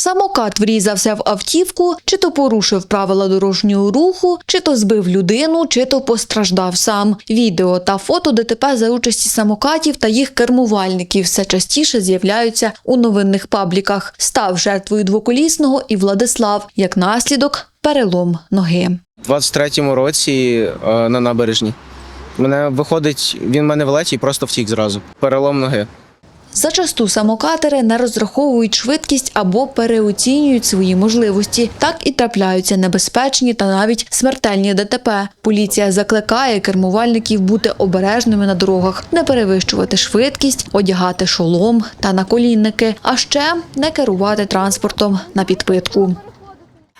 Самокат врізався в автівку, чи то порушив правила дорожнього руху, чи то збив людину, чи то постраждав сам. Відео та фото ДТП за участі самокатів та їх кермувальників все частіше з'являються у новинних пабліках. Став жертвою двоколісного і Владислав, як наслідок перелом ноги. У 23-му році е, на набережні. Мене виходить, він мене влетів і просто втік зразу. Перелом ноги. Зачасту самокатери не розраховують швидкість або переоцінюють свої можливості. Так і трапляються небезпечні та навіть смертельні ДТП. Поліція закликає кермувальників бути обережними на дорогах, не перевищувати швидкість, одягати шолом та наколінники, а ще не керувати транспортом на підпитку.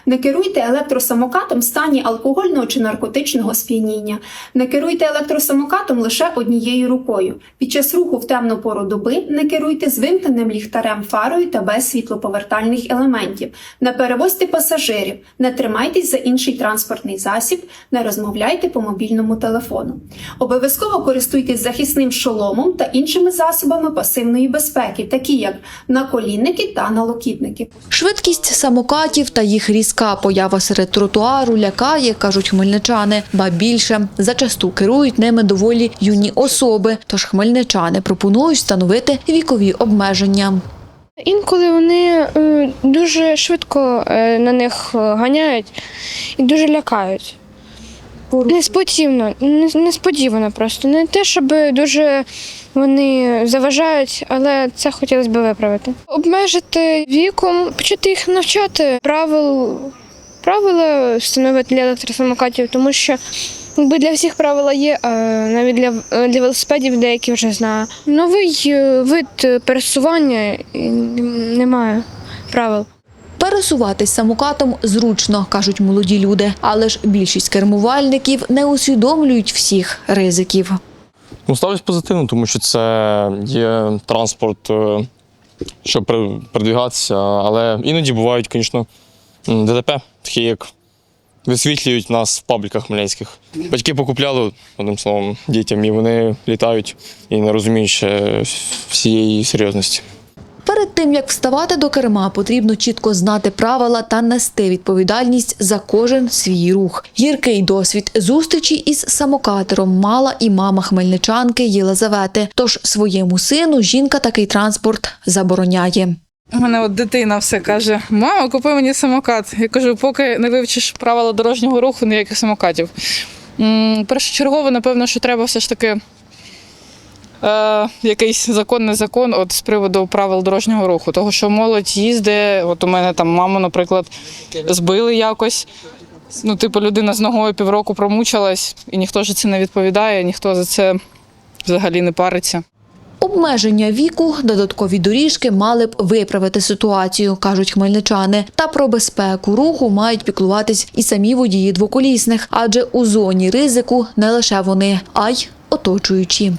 Не керуйте електросамокатом в стані алкогольного чи наркотичного сп'яніння. Не керуйте електросамокатом лише однією рукою. Під час руху в темну пору доби не керуйте з вимкненим ліхтарем фарою та без світлоповертальних елементів. Не перевозьте пасажирів, не тримайтесь за інший транспортний засіб, не розмовляйте по мобільному телефону. Обов'язково користуйтесь захисним шоломом та іншими засобами пасивної безпеки, такі як наколінники та налокітники. Швидкість самокатів та їх різка поява серед тротуару лякає, кажуть хмельничани. Ба більше зачасту керують ними доволі юні особи. Тож хмельничани пропонують встановити вікові обмеження. Інколи вони е, дуже швидко е, на них е, ганяють і дуже лякають. Несподівано, несподівано просто. Не те, щоб дуже вони заважають, але це хотілося б виправити. Обмежити віком, почати їх навчати правил, правила встановити для електросамокатів, тому що якби для всіх правила є, а навіть для, для велосипедів деякі вже знаю. Новий е, вид пересування немає правил. Пересуватись самокатом зручно, кажуть молоді люди, але ж більшість кермувальників не усвідомлюють всіх ризиків. Ну, ставлюсь позитивно, тому що це є транспорт, е, щоб передвігатися, але іноді бувають, звісно, ДТП, такі як висвітлюють нас в пабліках хмельницьких. Батьки покупляли, одним словом, дітям, і вони літають і не розуміють ще всієї серйозності. Перед тим як вставати до керма, потрібно чітко знати правила та нести відповідальність за кожен свій рух. Гіркий досвід зустрічі із самокатером мала і мама хмельничанки Єлизавети. Тож своєму сину жінка такий транспорт забороняє. У мене от дитина все каже: мама, купи мені самокат. Я кажу, поки не вивчиш правила дорожнього руху, ніяких самокатів. Першочергово, напевно, що треба все ж таки е, якийсь закон, не закон от з приводу правил дорожнього руху. Того, що молодь їздить, от у мене там маму, наприклад, збили якось. Ну, типу, людина з ногою півроку промучилась, і ніхто ж це не відповідає, ніхто за це взагалі не париться. Обмеження віку, додаткові доріжки мали б виправити ситуацію, кажуть хмельничани. Та про безпеку руху мають піклуватись і самі водії двоколісних, адже у зоні ризику не лише вони, а й оточуючі.